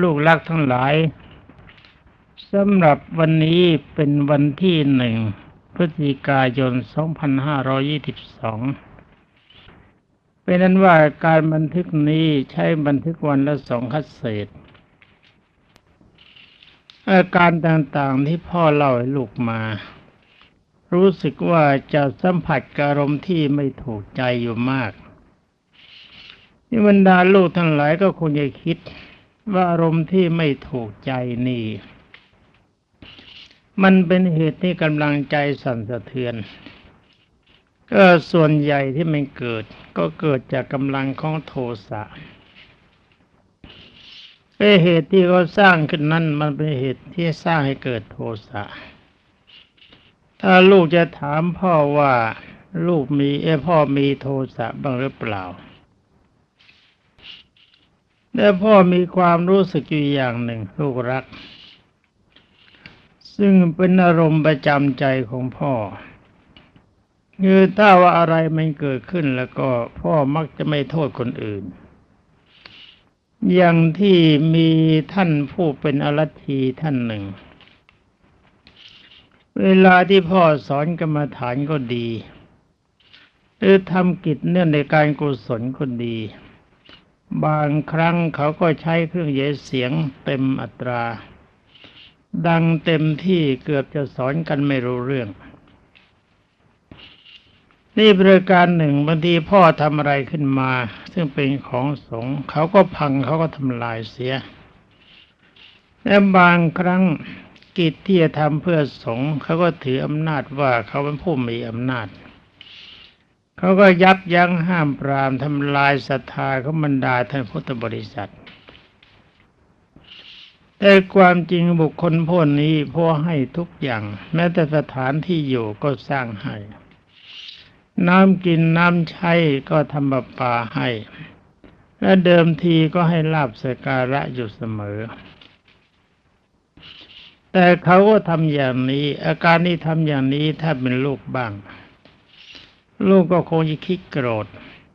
ลูกรักทั้งหลายสำหรับวันนี้เป็นวันที่หนึ่งพฤศจิกายน 2522 เป็นนั้นว่าการบันทึกนี้ใช้บันทึกวันละสองคัดเศษ อาการต่างๆที่พ่อเล่าให้ลูกมา รู้สึกว่าจะสัมผัสอารมณ์ที่ไม่ถูกใจอยู่มาก นี่บรรดาลูกทั้งหลายก็คงจะคิด ว่าอารมณ์ที่ไม่ถูกใจนี่ มันเป็นเหตุที่กำลังใจสั่นสะเทือน ก็ส่วนใหญ่ที่มันเกิด ก็เกิดจากกำลังของโทสะเหตุที่เขาสร้างขึ้นนั้นมันเป็นเหตุที่สร้างให้เกิดโทสะ ถ้าลูกจะถามพ่อว่า ลูกมีเอพ่อมีโทสะบ้างหรือเปล่า แต่พ่อมีความรู้สึกอยู่อย่างหนึ่งลูกรัก ซึ่งเป็นอารมณ์ประจำใจของพ่อคือถ้าว่าอะไรมันเกิดขึ้นแล้วก็พ่อมักจะไม่โทษคนอื่น อย่างที่มีท่านผู้เป็นอรัตทีท่านหนึ่ง เวลาที่พ่อสอนกรรมฐานก็ดี หรือทำกิจเนื่องในการกุศลก็ดี บางครั้งเขาก็ใช้เครื่องเยเสียงเต็มอัตรา ดังเต็มที่เกือบจะสอนกันไม่รู้เรื่อง นี่ประการหนึ่งบางทีพ่อทำอะไรขึ้นมา ซึ่งเป็นของสงฆ์เขาก็พังเขาก็ทำลายเสีย และบางครั้งกิจที่จะทำเพื่อสงฆ์เขาก็ถืออำนาจว่าเขาเป็นผู้มีอำนาจ เขาก็ยับยั้งห้ามปรามทำลายศรัทธาของบรรดาท่านพุทธบริษัท แต่ความจริงบุคคลพวกนี้พ่อให้ทุกอย่าง แม้แต่สถานที่อยู่ก็สร้างให้ น้ำกินน้ำใช้ก็ทำประปาให้ และเดิมทีก็ให้ลาบสการะอยู่เสมอแต่เขาก็ทำอย่างนี้ อาการนี้ทำอย่างนี้ถ้าเป็นลูกบ้าง ลูกก็คงจะคิดโกรธ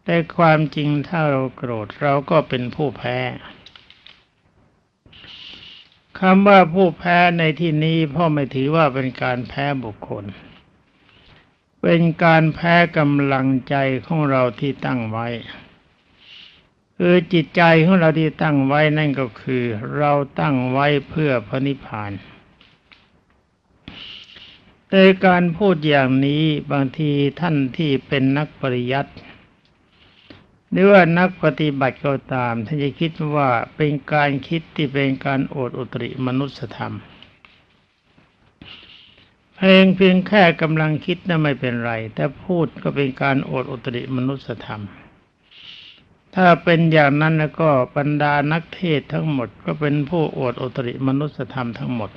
แต่ความจริงถ้าเราโกรธเราก็เป็นผู้แพ้คำว่าผู้แพ้ในที่นี้พ่อไม่ถือว่าเป็นการแพ้บุคคล เป็นการแพ้กำลังใจของเราที่ตั้งไว้ คือจิตใจของเราที่ตั้งไว้นั่นก็คือ เราตั้งไว้เพื่อพระนิพพาน แต่การพูดอย่างนี้บางทีท่านที่เป็นนักปริยัติหรือว่านักปฏิบัติก็ตามท่านจะคิดว่าเป็นการคิดที่เป็นการโอดอุตริมนุสธรรม เพลงเพียงแค่กำลังคิดนั้นไม่เป็นไร แต่พูดก็เป็นการโอดอุตริมนุสธรรม ถ้าเป็นอย่างนั้นแล้วก็บรรดานักเทศทั้งหมด ก็เป็นผู้โอดอุตริมนุสธรรมทั้งหมด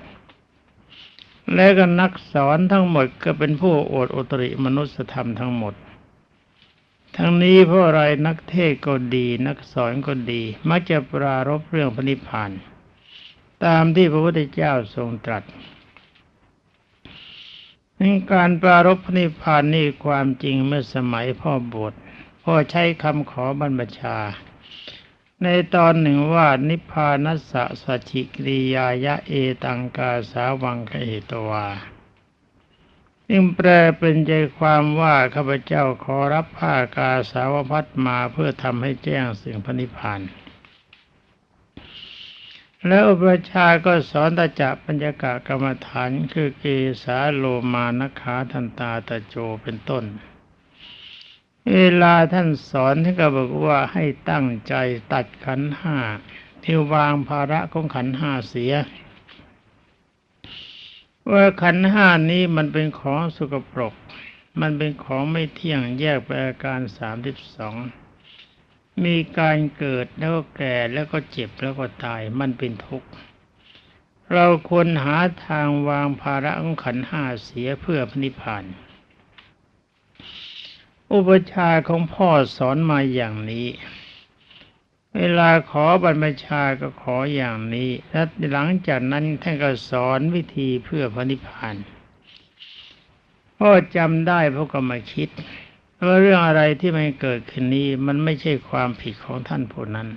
และก็นักสอนทั้งหมดก็เป็นผู้โอดอุตริมนุสธรรมทั้งหมด ทั้งนี้เพราะอะไรนักเทศก็ดี นักสอนก็ดี มักจะปรารบเรื่องพระนิพพาน ตามที่พระพุทธเจ้าทรงตรัสในการปรารบพระนิพพานนี่ความจริงเมื่อสมัยพ่อบวชพ่อใช้คำขอบรรพชา ในตอนหนึ่งว่านิพพานัสสะสัจิกริยายะเอตังกาสาวังคเหตวาจึงแปลเป็นใจความว่าข้าพเจ้าขอรับผ้ากาสาวพัดมาเพื่อทำให้แจ้งสิ่งพระนิพพานแล้วอุปชาก็สอนตาจะปัญญากะกรรมฐานคือเกสาโลมานขาทันตาตะโจเป็นต้น เวลาท่านสอนท่านก็บอกว่าให้ตั้งใจตัดขันห้าที่วางภาระของขันห้าเสีย ว่าขันห้านี้มันเป็นของสกปรก มันเป็นของไม่เที่ยงแยกไปอาการสามสิบสองมีการเกิดแล้วก็แก่แล้วก็เจ็บแล้วก็ตายมันเป็นทุกข์เราควรหาทางวางภาระของขันห้าเสียเพื่อพนิพพาน อุปชาของพ่อสอนมาอย่างนี้ เวลาขอบรรพชาก็ขออย่างนี้และหลังจากนั้นท่านก็สอนวิธีเพื่อพระนิพพานพ่อจำได้พ่อก็มาคิดว่าเรื่องอะไรที่มันเกิดขึ้นนี้มันไม่ใช่ความผิดของท่านผู้นั้น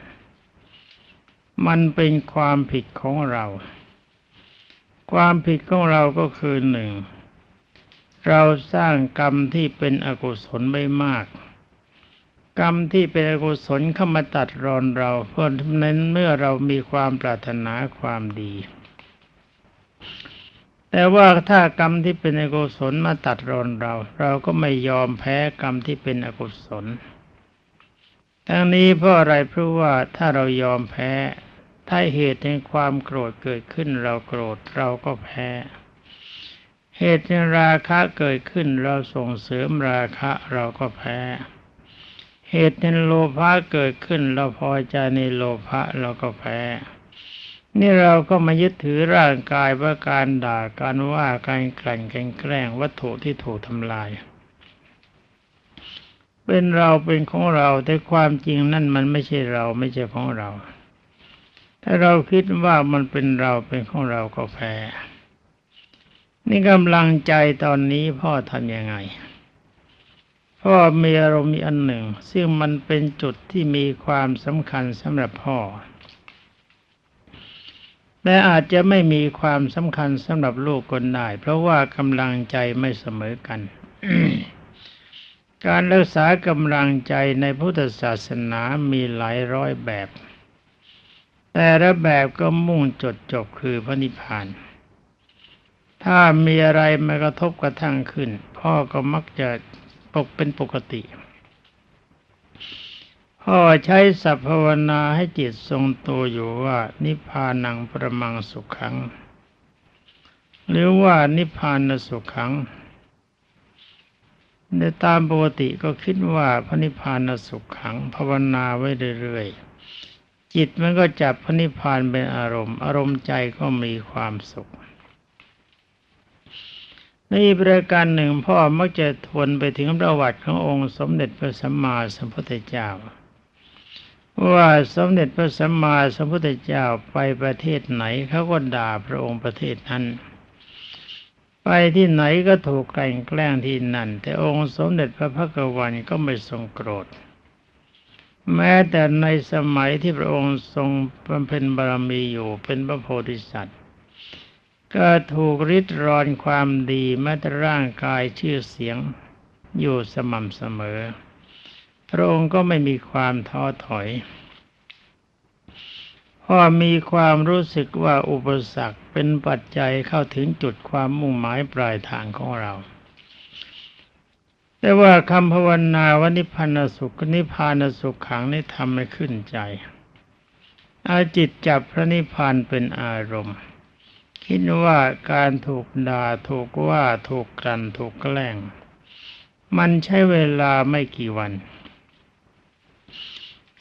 มันเป็นความผิดของเรา ความผิดของเราก็คือหนึ่ง เราสร้างกรรมที่เป็นอกุศลไม่มาก กรรมที่เป็นอกุศลเข้ามาตัดรอนเรา เพราะนั้นเมื่อเรามีความปรารถนาความดี แต่ว่าถ้ากรรมที่เป็นอกุศลมาตัดรอนเรา เราก็ไม่ยอมแพ้กรรมที่เป็นอกุศลทั้งนี้เพราะอะไรเพราะว่าถ้าเรายอมแพ้ ถ้าเหตุแห่งความโกรธเกิดขึ้นเราโกรธเราก็แพ้ เหตุแห่ราคะเกิดขึ้นเราส่งเสริมราคะเราก็แพ้ เหตุแห่โลภะเกิดขึ้นเราพอใจในโลภะเราก็แพ้ นี่เราก็มายึดถือร่างกายว่าการด่าการว่าการกลั่นการแกล้งวัตถุที่ถูกทำลาย เป็นเราเป็นของเราแต่ความจริงนั่นมันไม่ใช่เราไม่ใช่ของเรา ถ้าเราคิดว่ามันเป็นเราเป็นของเราก็แพ้ นี่กำลังใจตอนนี้พ่อทำยังไง พ่อมีอารมณ์อันหนึ่ง ซึ่งมันเป็นจุดที่มีความสำคัญสำหรับพ่อแต่อาจจะไม่มีความสำคัญสำหรับลูกคนได้เพราะว่ากำลังใจไม่เสมอกันการรักษากำลังใจในพุทธศาสนามีหลายร้อยแบบ แต่ละแบบก็มุ่งจดจบคือพระนิพพาน ถ้ามีอะไรมากระทบกระทั่งขึ้น พ่อก็มักจะปกเป็นปกติ พ่อใช้สัพพาวนาให้จิตทรงตัวอยู่ว่า นิพพานังประมังสุขขัง หรือว่านิพพานสุขขังในตามปกติก็คิดว่าพระนิพพานสุขขังภาวนาไว้เรื่อยๆ จิตมันก็จับพระนิพพานเป็นอารมณ์ อารมณ์ใจก็มีความสุข นประการหนึ่งพ่อมักจะทวนไปถึงประวัติขององค์สมเด็จพระสัมมาสัมพุทธเจ้า ว่าสมเด็จพระสัมมาสัมพุทธเจ้าไปประเทศไหนเขาก็ด่าพระองค์ประเทศนั้น ไปที่ไหนก็ถูกกลั่นแกล้งที่นั่น แต่องค์สมเด็จพระพักวันก็ไม่ทรงโกรธ แม้แต่ในสมัยที่พระองค์ทรงบำเพ็ญบารมีอยู่เป็นพระโพธิสัตว์ ก็ถูกริดรอนความดีแม้แต่ร่างกายชื่อเสียงอยู่สม่ำเสมอ พระองค์ก็ไม่มีความท้อถอยเพราะมีความรู้สึกว่าอุปสรรคเป็นปัจจัยเข้าถึงจุดความมุ่งหมายปลายทางของเรา แต่ว่าคำภาวนาว่านิพพานสุขนิพพานสุขขังนี่ทำให้ขึ้นใจ อาจิตจับพระนิพพานเป็นอารมณ์ คิดว่าการถูกด่าถูกว่าถูกกลั่นถูกแกล้ง มันใช้เวลาไม่กี่วัน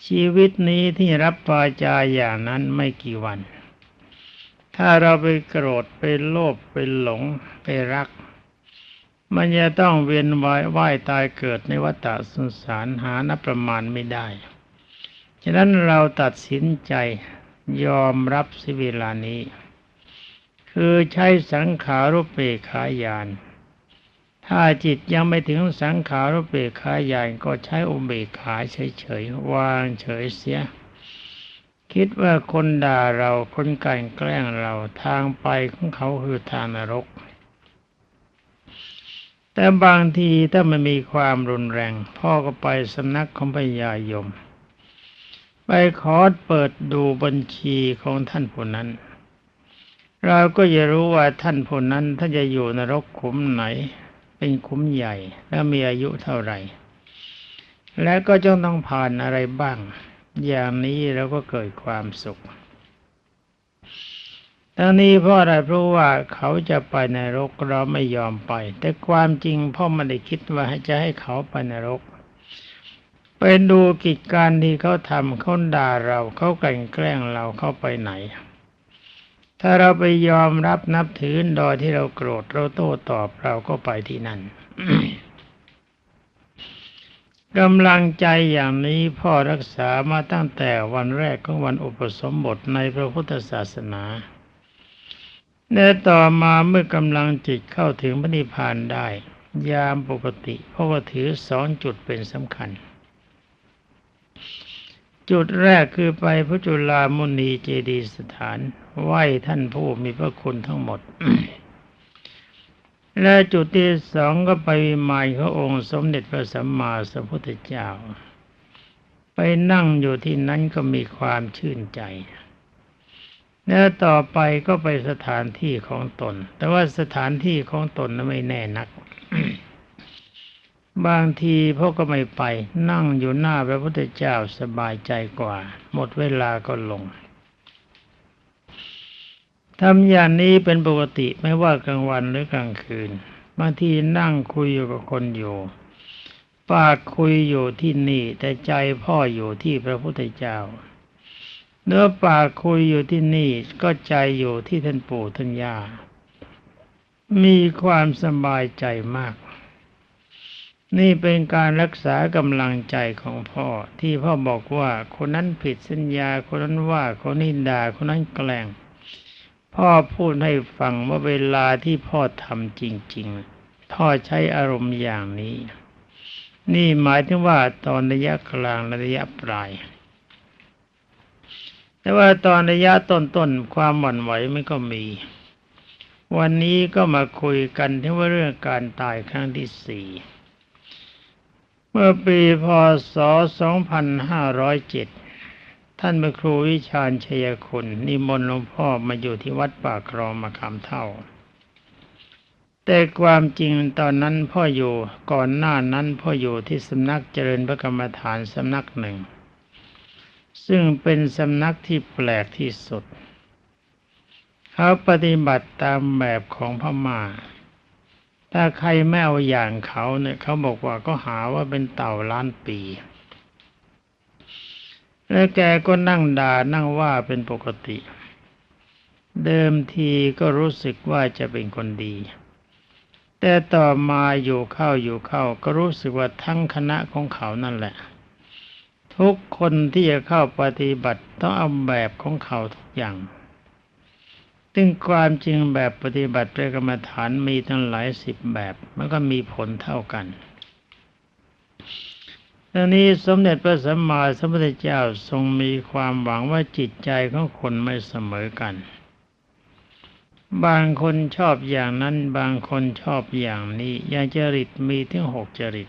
ชีวิตนี้ที่รับปาจาอย่างนั้นไม่กี่วัน ถ้าเราไปโกรธไปโลภไปหลงไปรัก มันจะต้องเวียนว่ายว่ายตายเกิดในวัฏสงสารหานับประมาณไม่ได้ ฉะนั้นเราตัดสินใจยอมรับสิเวลานี้ คือใช้สังขารุปเปกขายาน ถ้าจิตยังไม่ถึงสังขารุปเปกขายานก็ใช้อุเบกขาเฉยๆวางเฉยเสีย คิดว่าคนด่าเราคนกันแกล้งเราทางไปของเขาคือทางนรก แต่บางทีถ้ามันมีความรุนแรง พ่อก็ไปสำนักของพญายม ไปขอเปิดดูบัญชีของท่านผู้นั้น เราก็จะรู้ว่าท่านผู้นั้นถ้านจะอยู่นรกขุมไหน เป็นขุมใหญ่ แล้วมีอายุเท่าไหร่ และก็จะต้องผ่านอะไรบ้าง อย่างนี้เราก็เกิดความสุขทั้งนี้เพราะอะไรเพราะว่าเขาจะไปในรกเราไม่ยอมไป แต่ความจริงพ่อไม่ได้คิดว่าจะให้เขาไปในรกไปดูกิจการที่เขาทำเขาด่าเราเขากลั่นแกล้งเราเข้าไปไหน ถ้าเราไปยอมรับนับถือโดยที่เราโกรธเราโต้ตอบเราก็ไปที่นั่นกำลังใจอย่างนี้พ่อรักษามาตั้งแต่วันแรกของวันอุปสมบทในพระพุทธศาสนาและต่อมาเมื่อกำลังจิตเข้าถึงพระนิพพานได้ ยามปกติพราะว่าถือสองจุดเป็นสำคัญ จุดแรกคือไปพระจุลามุนีเจดีสถาน ไหว้ท่านผู้มีพระคุณทั้งหมด และจุดที่สองก็ไปวิมานขององค์สมเด็จพระสัมมาสัมพุทธเจ้า ไปนั่งอยู่ที่นั้นก็มีความชื่นใจ แล้วต่อไปก็ไปสถานที่ของตน แต่ว่าสถานที่ของตนนั้นไม่แน่นัก บางทีพวกก็ไม่ไป นั่งอยู่หน้าพระพุทธเจ้าสบายใจกว่า หมดเวลาก็ลงทำอย่างนี้เป็นปกติไม่ว่ากลางวันหรือกลางคืนบางทีนั่งคุยอยู่กับคนอยู่ ปากคุยอยู่ที่นี่ แต่ใจพ่ออยู่ที่พระพุทธเจ้าเนื้อปากคุยอยู่ที่นี่ก็ใจอยู่ที่ท่านปู่ท่านย่ามีความสบายใจมาก นี่เป็นการรักษากำลังใจของพ่อ ที่พ่อบอกว่าคนนั้นผิดสัญญาคนนั้นว่าคนนี้ด่าคนนั้นแกล้ง พ่อพูดให้ฟังว่าเวลาที่พ่อทำจริง ๆ พ่อใช้อารมณ์อย่างนี้ นี่หมายถึงว่าตอนระยะกลางระยะปลาย แต่ว่าตอนระยะต้นๆความหวั่นไหวมันก็มี วันนี้ก็มาคุยกันถึงว่าเรื่องการตายครั้งที่สี่ เมื่อปีพศ 2507 ท่านพระครูวิชาญชัยคุณ นิมนต์หลวงพ่อมาอยู่ที่วัดป่าครองมาคำเท่า แต่ความจริงตอนนั้นพ่ออยู่ก่อนหน้านั้นพ่ออยู่ที่สำนักเจริญพระกรรมฐานสำนักหนึ่ง ซึ่งเป็นสำนักที่แปลกที่สุด เขาปฏิบัติตามแบบของพม่า ถ้าใครไม่เอาอย่างเขาเนี่ยเขาบอกว่าก็หาว่าเป็นเต่าล้านปี แล้วแกก็นั่งด่านั่งว่าเป็นปกติ เดิมทีก็รู้สึกว่าจะเป็นคนดี แต่ต่อมาอยู่เข้าอยู่เข้า ก็รู้สึกว่าทั้งคณะของเขานั่นแหละ ทุกคนที่จะเข้าปฏิบัติต้องเอาแบบของเขาทุกอย่าง ซึ่งความจริงแบบปฏิบัติด้วยกรรมฐานมีทั้งหลายสิบแบบ มันก็มีผลเท่ากันดังนี้สมเด็จพระสัมมาสัมพุทธเจ้าทรงมีความหวังว่าจิตใจของคนไม่เสมอกัน บางคนชอบอย่างนั้น บางคนชอบอย่างนี้อย่างจริตมีถึงหกจริต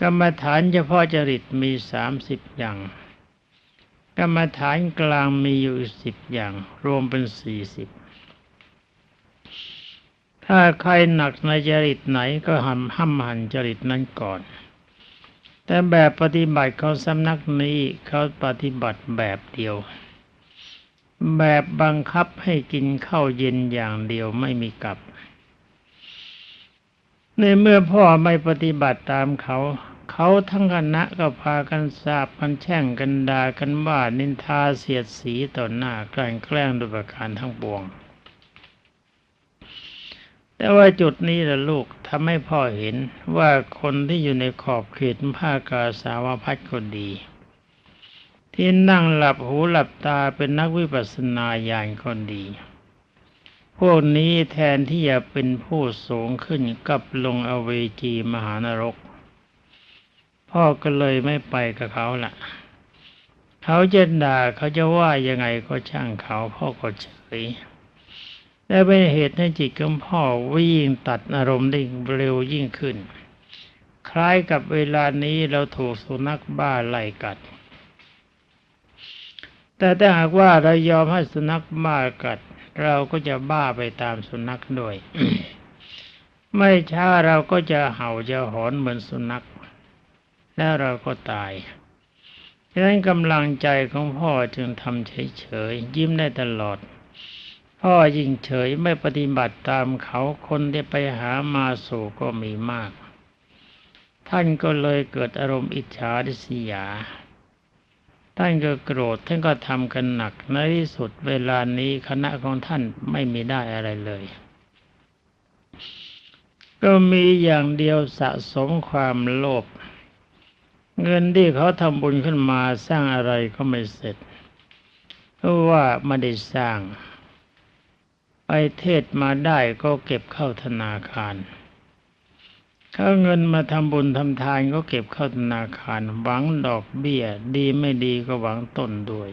กรรมฐานเฉพาะจริตมีสามสิบอย่าง กรรมฐานกลางมีอยู่สิบอย่าง รวมเป็นสี่สิบถ้าใครหนักในจริตไหนก็ห้ำห้ำหันจริตนั้นก่อน แต่แบบปฏิบัติเขาสำนักนี้เขาปฏิบัติแบบเดียว แบบบังคับให้กินข้าวเย็นอย่างเดียวไม่มีกลับ ในเมื่อพ่อไม่ปฏิบัติตามเขา เขาทั้งคณะก็พากันสาบกันแช่งกันด่ากันว่านินทาเสียดสีต่อหน้ากลั่นแกล้งด้วยประการทั้งปวง แต่ว่าจุดนี้ละลูกทำให้พ่อเห็นว่าคนที่อยู่ในขอบเขตภาคกาสาวพัดก็ดี ที่นั่งหลับหูหลับตาเป็นนักวิปัสสนาญาณคนดีพวกนี้แทนที่จะเป็นผู้สูงขึ้นกับลงอเวจีมหานรก พ่อก็เลยไม่ไปกับเขาละ่ะ เขาจะด่าเขาจะว่ายังไงก็ช่างเขาพ่อก็เฉยและเป็นเหตุให้จิตของพ่อวิ่งตัดอารมณ์ได้เร็วยิ่งขึ้น คล้ายกับเวลานี้เราถูกสุนัขบ้าไล่กัด แต่ถ้าหากว่าเรายอมให้สุนัขบ้ากัด เราก็จะบ้าไปตามสุนัขด้วย ไม่ช้าเราก็จะเห่าจะหอนเหมือนสุนัข แล้วเราก็ตายฉะนั้นกำลังใจของพ่อจึงทำเฉยๆยิ้มได้ตลอด พ่อยิ่งเฉยไม่ปฏิบัติตามเขาคนที่ไปหามาสู่ก็มีมาก ท่านก็เลยเกิดอารมณ์อิจฉาริษยา ท่านก็โกรธท่านก็ทำกันหนักในที่สุดเวลานี้คณะของท่านไม่มีได้อะไรเลยก็มีอย่างเดียวสะสมความโลภ เงินที่เขาทำบุญขึ้นมาสร้างอะไรก็ไม่เสร็จ เพราะว่าไม่ได้สร้างไปเทศมาได้ก็เก็บเข้าธนาคารเขาเงินมาทำบุญทำทานก็เก็บเข้าธนาคาร หวังดอกเบี้ย ดีไม่ดีก็หวังต้นด้วย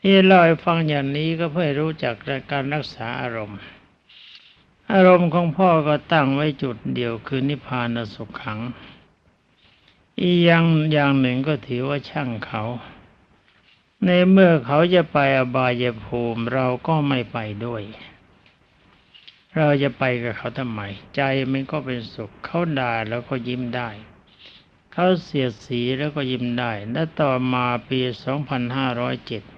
ที่เล่าให้ฟังอย่างนี้ก็เพื่อรู้จักการรักษาอารมณ์ อารมณ์ของพ่อก็ตั้งไว้จุดเดียวคือนิพพานสุขขัง อีกอย่างอย่างหนึ่งก็ถือว่าช่างเขา ในเมื่อเขาจะไปอบายภูมิเราก็ไม่ไปด้วย เราจะไปกับเขาทำไม ใจมันก็เป็นสุขเขาด่าแล้วก็ยิ้มได้ เขาเสียสีแล้วก็ยิ้มได้ และต่อมาปี 2507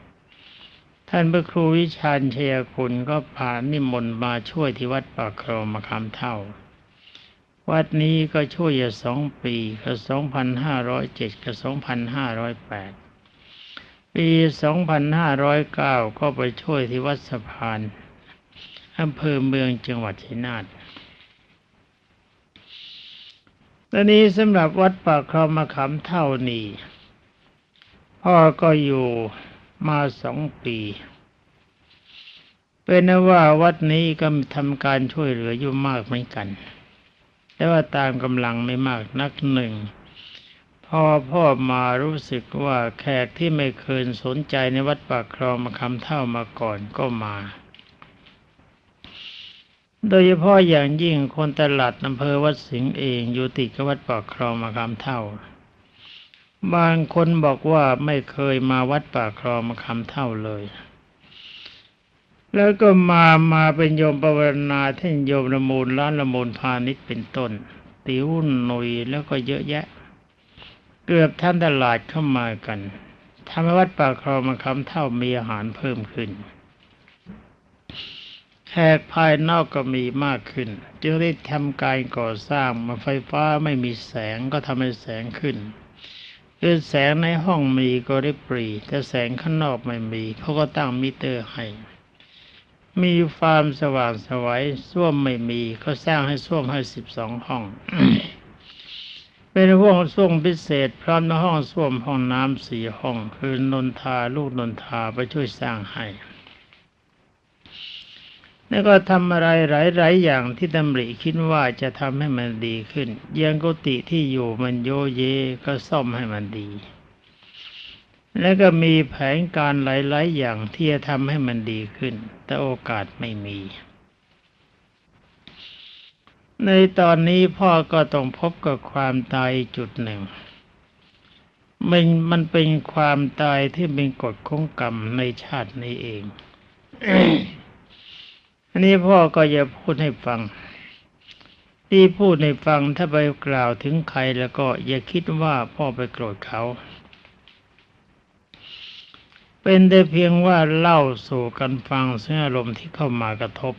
ท่านพระครูวิชาญเชยคุณก็พานิมนต์มาช่วยที่วัดปากครมาคำเท่า วัดนี้ก็ช่วยอยู่สองปีคือ2507กับ2508ปี2509ก็ไปช่วยที่วัดสะพานอำเภอเมืองจังหวัดชัยนาทตอนนี้สำหรับวัดปากคลองมะขามเท่านี้พ่อก็อยู่ มาสองปี เป็นนว่าวัดนี้ก็ทำการช่วยเหลืออยู่มากเหมือนกัน แต่ว่าตามกำลังไม่มากนักหนึ่งพอพ่อมารู้สึกว่าแขกที่ไม่เคยสนใจในวัดปากคลองมะขามเท่ามาก่อนก็มา โดยเฉพาะอย่างยิ่งคนตลาดอำเภอวัดสิงห์เองอยู่ติดกับวัดปากคลองมะขามเท่า บางคนบอกว่าไม่เคยมาวัดป่าคลองมะขามเท่าเลย แล้วก็มามาเป็นโยมปวารณาท่านโยมละมูลร้านละมูลพาณิชย์เป็นต้น ติวหนุยแล้วก็เยอะแยะ เกือบท่านตลาดเข้ามากันทำให้วัดป่าคลองมาคำเท่ามีอาหารเพิ่มขึ้นแขกภายนอกก็มีมากขึ้น จึงได้ทำการก่อสร้างมาไฟฟ้าไม่มีแสงก็ทำให้แสงขึ้น คือแสงในห้องมีก็ได้ปรีแต่แสงข้างนอกไม่มีเขาก็ตั้งมิเตอร์ให้ มีฟาร์มสว่างสวัยส้วมไม่มีเขาสร้างให้ส้วมให้สิบสองห้อง เป็นห้องส้วมพิเศษ พร้อมในห้องส้วมห้องน้ำสี่ห้อง คือนนทาลูกนนทาไปช่วยสร้างให้ แล้วก็ทำอะไรหลาย ๆ อย่างที่ตำริคิดว่าจะทำให้มันดีขึ้นยังกุฏิที่อยู่มันโยเยก็ซ่อมให้มันดี แล้วก็มีแผนการหลาย ๆ อย่างที่จะทำให้มันดีขึ้น แต่โอกาสไม่มี ในตอนนี้พ่อก็ต้องพบกับความตายจุดหนึ่ง มันมันเป็นความตายที่เป็นกฎของกรรมในชาตินี้เอง อันนี้พ่อก็จะพูดให้ฟัง ที่พูดให้ฟังถ้าไปกล่าวถึงใครแล้วก็อย่าคิดว่าพ่อไปโกรธเขา เป็นแต่เพียงว่าเล่าสู่กันฟังซึ่งอารมณ์ที่เข้ามากระทบ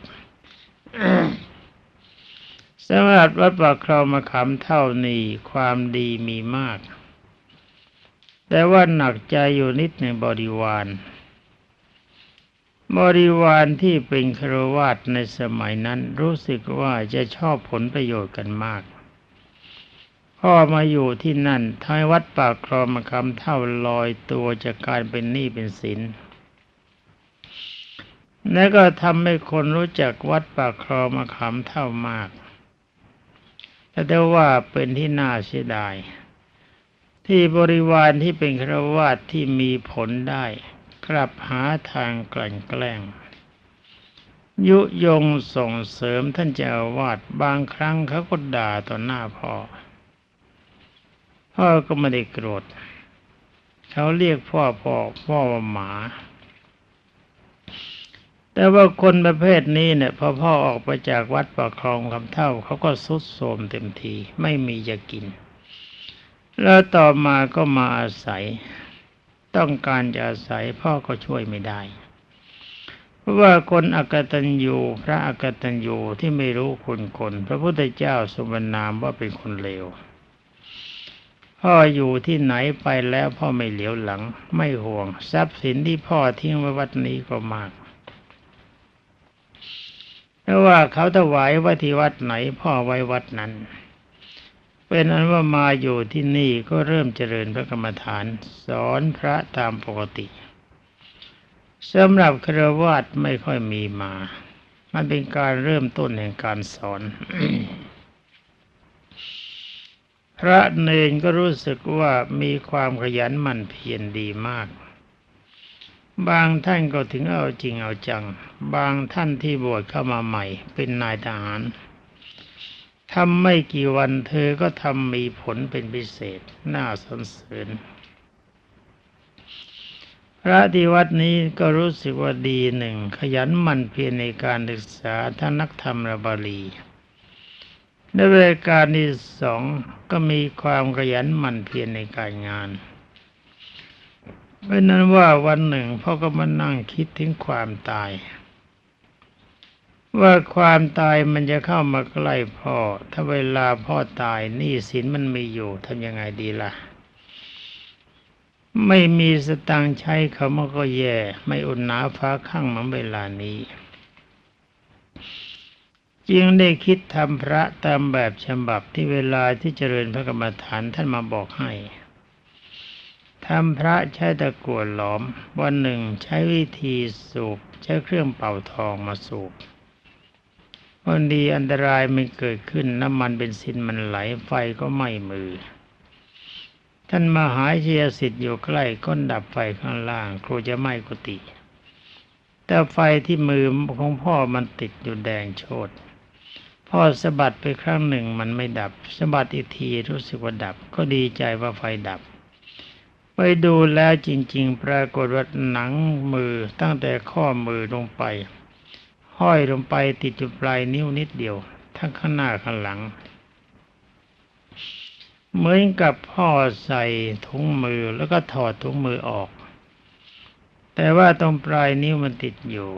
สำหรับวัดปากคลองมาขามเท่านี้ความดีมีมาก แต่ว่าหนักใจอยู่นิดในบริวาร บริวารที่เป็นครวาสในสมัยนั้นรู้สึกว่าจะชอบผลประโยชน์กันมาก พ่อมาอยู่ที่นั่นท้ายวัดปากคลองมาคำเท่าลอยตัวจากการเป็นหนี้เป็นสินและก็ทำให้คนรู้จักวัดปากคลองมาคำเท่ามาก แต่ด้ว่าเป็นที่น่าเสียดาย ที่บริวารที่เป็นครวาสที่มีผลได้ กลับหาทางกลั่นแกล้ง ยุยงส่งเสริมท่านเจ้าวาสบางครั้งเขาก็ด่าต่อหน้าพ่อ พ่อก็ไม่ได้โกรธเขาเรียกพ่อพ่อพ่อว่าหมาแต่ว่าคนประเภทนี้เนี่ยพอพ่อออกไปจากวัดปากคลองคำเท่าเขาก็สุดโทมเต็มที ไม่มีจะกิน แล้วต่อมาก็มาอาศัย ต้องการจะอาศัยพ่อก็ช่วยไม่ได้เพราะว่าคนอกตัญญูพระอกตัญญูที่ไม่รู้คุณคน พระพุทธเจ้าสมนามว่าเป็นคนเลวพ่ออยู่ที่ไหนไปแล้วพ่อไม่เหลียวหลัง ไม่ห่วง ทรัพย์สินที่พ่อทิ้งไว้วัดนี้ก็มากเพราะว่าเขาถวายไว้ที่วัดไหนพ่อไว้วัดนั้น เป็นอันว่ามาอยู่ที่นี่ก็เริ่มเจริญพระกรรมฐาน สอนพระตามปกติสำหรับครวาสไม่ค่อยมีมา มันเป็นการเริ่มต้นแห่งการสอน พระเนนก็รู้สึกว่ามีความขยันหมั่นเพียรดีมาก บางท่านก็ถึงเอาจริงเอาจัง บางท่านที่บวชเข้ามาใหม่ เป็นนายทหาร ทำไม่กี่วันเธอก็ทำมีผลเป็นพิเศษ น่าสนเสริญพระที่วัดนี้ก็รู้สึกว่าดีหนึ่ง ขยันหมั่นเพียรในการศึกษาทั้งนักธรรมและบาลีในเวลาการที่สองก็มีความขยันหมั่นเพียรในการงานเพราะนั้นว่าวันหนึ่งพ่อก็มานั่งคิดถึงความตาย ว่าความตายมันจะเข้ามาใกล้พ่อ ถ้าเวลาพ่อตายหนี้สินมันมีอยู่ทำยังไงดีล่ะ ไม่มีสตังใช้เขามันก็แย่ ไม่อุ่นหนาฟ้าข้างเหมือนเวลานี้จึงได้คิดทำพระตามแบบฉบับที่เวลาที่เจริญพระกรรมฐานท่านมาบอกให้ทำพระใช้ตะกั่วหลอม วันหนึ่งใช้วิธีสูบ ใช้เครื่องเป่าทองมาสูบ วันดีอันตรายไม่เกิดขึ้นน้ำมันเป็นสินมันไหลไฟก็ไหม้มือ ท่านมาหาเชียสิทธิ์อยู่ใกล้ก้นดับไฟข้างล่างครูจะไหม้กุฏิแต่ไฟที่มือของพ่อมันติดอยู่แดงโชดพ่อสะบัดไปครั้งหนึ่งมันไม่ดับสะบัดอีกทีรู้สึกว่าดับ ก็ดีใจว่าไฟดับ ไปดูแล้วจริง ๆ ปรากฏว่าหนังมือตั้งแต่ข้อมือลงไป ห้อยลงไปติดอยู่ปลายนิ้วนิดเดียว ทั้งข้างหน้าข้างหลัง เหมือนกับพ่อใส่ถุงมือแล้วก็ถอดถุงมือออก แต่ว่าตรงปลายนิ้วมันติดอยู่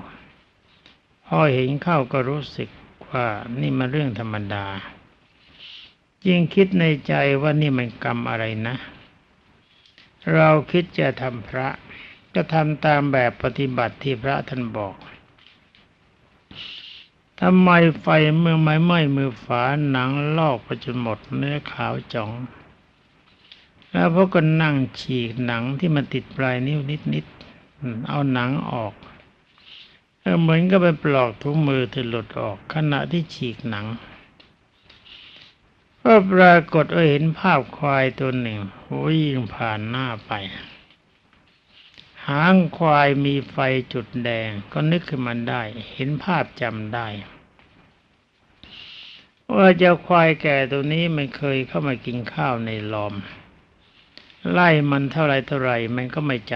พ่อเห็นเข้าก็รู้สึกว่านี่มันเรื่องธรรมดายิ่งคิดในใจว่านี่มันกรรมอะไรนะ เราคิดจะทำพระ ก็ทำตามแบบปฏิบัติที่พระท่านบอก ทำไมไฟเมื่อไม้ไหม้มือฝาหนังลอกไปจนหมดเนื้อขาวจ่อง แล้วพวกก็นั่งฉีกหนังที่มันติดปลายนิ้วนิดๆเอาหนังออกเหมือนก็ไปปลอกถุงมือที่หลุดออกขณะที่ฉีกหนังก็ปรากฏว่าเห็นภาพควายตัวหนึ่งวิ่งผ่านหน้าไป หางควายมีไฟจุดแดง ก็นึกขึ้นมาได้ เห็นภาพจำได้ ว่าเจ้าควายแก่ตัวนี้มันเคยเข้ามากินข้าวในลอม ไล่มันเท่าไรเท่าไรมันก็ไม่จ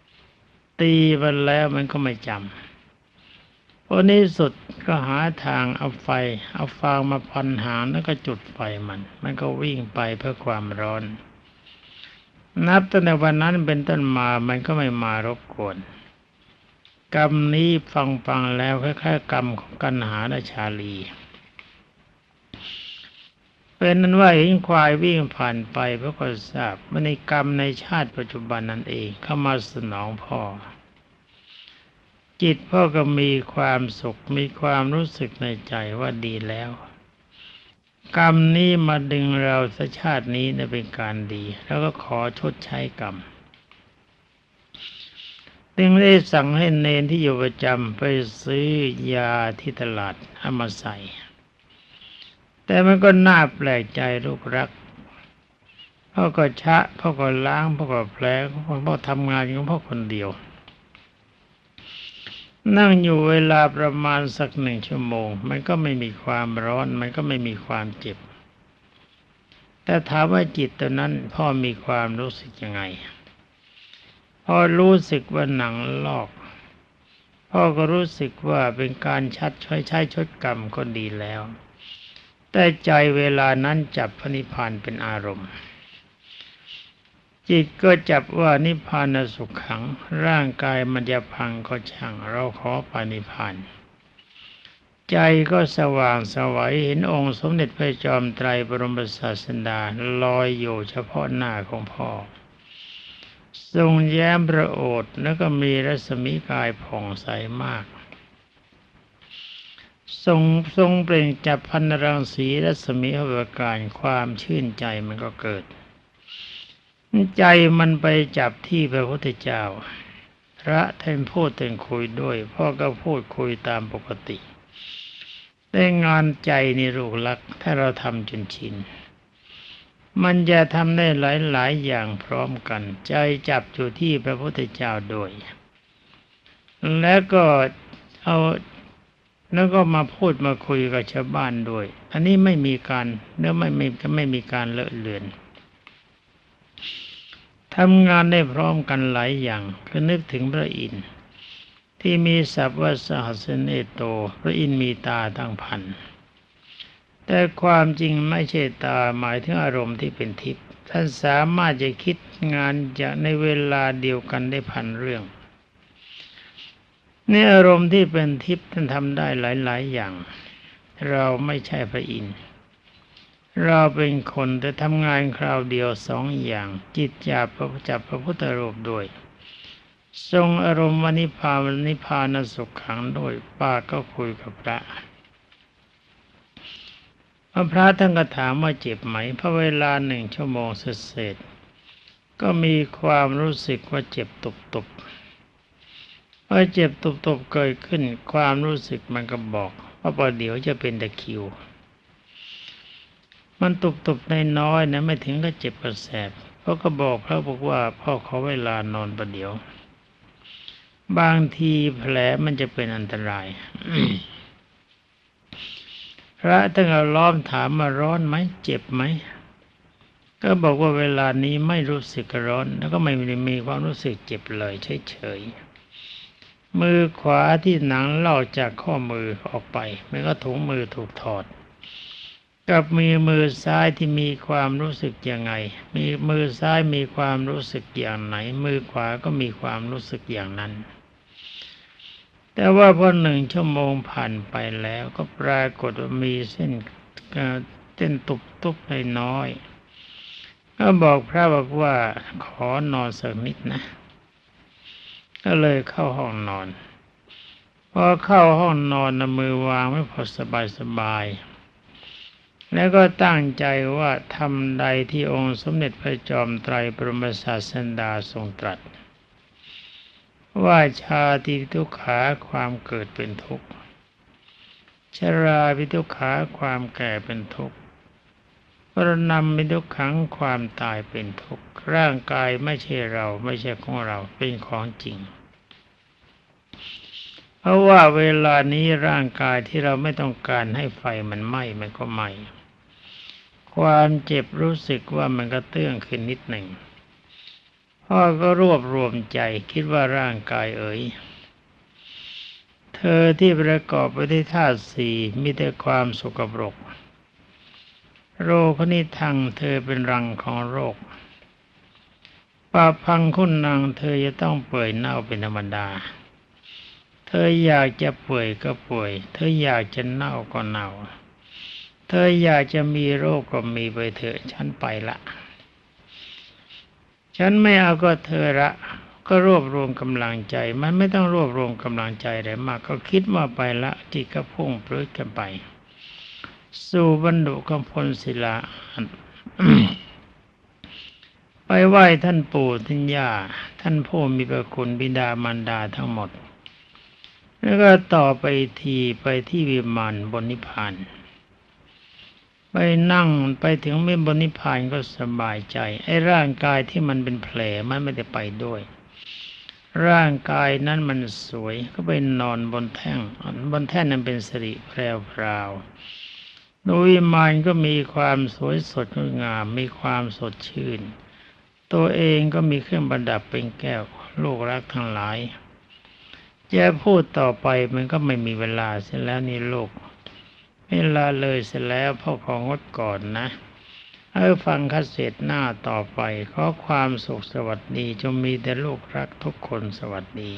ำตีมันแล้วมันก็ไม่จำพอนี้สุดก็หาทางเอาไฟ เอาฟางมาพันหางแล้วก็จุดไฟมัน มันก็วิ่งไปเพื่อความร้อน นับตั้งแต่วันนั้นเป็นต้นมามันก็ไม่มารบกวน กรรมนี้ฟังฟังแล้วคล้ายๆกรรมของกันหาราชาลี เป็นนั้นว่าเห็นควายวิ่งผ่านไปเพราะก็ทราบว่าในกรรมในชาติปัจจุบันนั้นเองเข้ามาสนองพ่อ จิตพ่อก็มีความสุขมีความรู้สึกในใจว่าดีแล้ว กรรมนี้มาดึงเราสชาตินี้เป็นการดี แล้วก็ขอชดใช้กรรมจึงได้สั่งให้เนนที่อยู่ประจำไปซื้อยาที่ตลาดเอามาใส่ แต่มันก็น่าแปลกใจลูกรักพ่อก็ชะพ่อก็ล้างพ่อก็แผลพ่อทำงานของพ่อคนเดียว นั่งอยู่เวลาประมาณสักหนึ่งชั่วโมง มันก็ไม่มีความร้อน มันก็ไม่มีความเจ็บ แต่ถามว่าจิตตัวนั้นพ่อมีความรู้สึกยังไงพ่อรู้สึกว่าหนังลอก พ่อก็รู้สึกว่าเป็นการชัดช่วยใช้ชดกรรมก็ดีแล้ว แต่ใจเวลานั้นจับพระนิพพานเป็นอารมณ์ จิตก็จับว่านิพพานสุขขัง ร่างกายมันจะพังก็ช่างเราขอปานิพพานใจก็สว่างสวัยเห็นองค์สมเด็จพระจอมไตรบรมศาสดาลอยอยู่เฉพาะหน้าของพ่อ ทรงแย้มพระโอษแล้วก็มีรัศมีกายผ่องใสมาก ทรงทรงเปล่งจับพันรังสีรัศมีอวกาศความชื่นใจมันก็เกิด ใจมันไปจับที่พระพุทธเจ้า พระท่านพูดแต่งคุยด้วย พ่อก็พูดคุยตามปกติแต่งานใจนี่ลูกรัก ถ้าเราทำจนชิน มันจะทำได้หลาย ๆ อย่างพร้อมกัน ใจจับอยู่ที่พระพุทธเจ้าโดยแล้วก็เอาแล้วก็มาพูดมาคุยกับชาวบ้านด้วย อันนี้ไม่มีการเนื้อไม่ไม่ไม่มีการเลอะเลือน ทำงานได้พร้อมกันหลายอย่างคือนึกถึงพระอินทร์ที่มีศัพท์ว่าสหัสเนโต พระอินทร์มีตาทั้งพันแต่ความจริงไม่ใช่ตาหมายถึงอารมณ์ที่เป็นทิพย์ท่านสามารถจะคิดงานจะในเวลาเดียวกันได้พันเรื่องในอารมณ์ที่เป็นทิพย์ท่านทำได้หลาย ๆ อย่าง เราไม่ใช่พระอินทร์ เราเป็นคนแต่ทำงานคราวเดียวสองอย่าง จิตจับพระจับพระพุทธรูปด้วย ทรงอารมณ์วนิพานนิพานสุขขังด้วยป้าก็คุยกับพระพระท่านก็ถามว่าเจ็บไหมพระเวลาหนึ่งชั่วโมงเสร็จก็มีความรู้สึกว่าเจ็บตุบๆพอเจ็บตุบๆเกิดขึ้น ความรู้สึกมันก็บอกว่าประเดี๋ยวจะเป็นตะคิว มันตุบๆในน้อยนะไม่ถึงก็เจ็บกระแสบเพราก็บอกพระบอกว่าพ่อขอเวลานอนประเดี๋ยว บางทีแผลมันจะเป็นอันตรายพระท่านก็ล้อมถามมาร้อนไหมเจ็บไหมก็บอกว่าเวลานี้ไม่รู้สึกร้อน แล้วก็ไม่มีความรู้สึกเจ็บเลยเฉยๆมือขวาที่หนังลอกจากข้อมือออกไปมันก็ถุงมือถูกถอด กับมีมือซ้ายที่มีความรู้สึกยังไง มีมือซ้ายมีความรู้สึกอย่างไหน มือขวาก็มีความรู้สึกอย่างนั้น แต่ว่าพอหนึ่งชั่วโมงผ่านไปแล้วก็ปรากฏว่ามีเส้นเต้นตุบตุบน้อยๆก็บอกพระบอกว่าขอนอนสักนิดนะ ก็เลยเข้าห้องนอน พอเข้าห้องนอนนะมือวางไม่พอสบายสบาย แล้วก็ตั้งใจว่าทำใดที่องค์สมเด็จพระจอมไตรบรมศาสดาทรงตรัส ว่าชาติทุกขาความเกิดเป็นทุกข์ชราพิทุกขาความแก่เป็นทุกข์ปรณำเป็นทุกขังความตายเป็นทุกข์ร่างกายไม่ใช่เราไม่ใช่ของเราเป็นของจริง เพราะว่าเวลานี้ร่างกายที่เราไม่ต้องการให้ไฟมันไหม้มันก็ไหม้ ความเจ็บรู้สึกว่ามันก็เตื้องขึ้นนิดหนึ่ง พ่อก็รวบรวมใจคิดว่าร่างกายเอ๋ย เธอที่ประกอบไปด้วยธาตุสี่มีแต่ความสกปรก โรคนิทังเธอเป็นรังของโรคปาพังคุณนางเธอจะต้องเปื่อยเน่าเป็นธรรมดา เธออยากจะป่วยก็ป่วยเธออยากจะเน่าก็เน่า เธออยากจะมีโรคก็มีไปเถอะฉันไปละ ฉันไม่เอาก็เธอละ ก็รวบรวมกำลังใจ มันไม่ต้องรวบรวมกำลังใจอะไรมาก ก็คิดว่าไปละจิตก็พุ่งปลื้ดกันไป สู่บรรดุกำพลศิลาไปไหว้ท่านปู่ท่านย่า ท่านผู้มีพระคุณบิดามารดาทั้งหมด แล้วก็ต่อไปทีไปที่วิมานบนนิพพาน ไปนั่งไปถึงเมื่อบนิพานก็สบายใจ ไอ้ร่างกายที่มันเป็นแผลมันไม่ได้ไปด้วย ร่างกายนั้นมันสวยก็ไปนอนบนแท่งบนแท่นนั้นเป็นสิริแพรวพราวดยวิมานก็มีความสวยสดงดงาม มีความสดชื่น ตัวเองก็มีเครื่องประดับเป็นแก้วลูกรักทั้งหลายจะพูดต่อไปมันก็ไม่มีเวลาเสร็จแล้วนี่ลูก เวลาเลยเสร็จแล้วพ่อของงดก่อนนะเอาฟังคัดเสร็จหน้าต่อไป ขอความสุขสวัสดีจงมีแต่ลูกรักทุกคนสวัสดี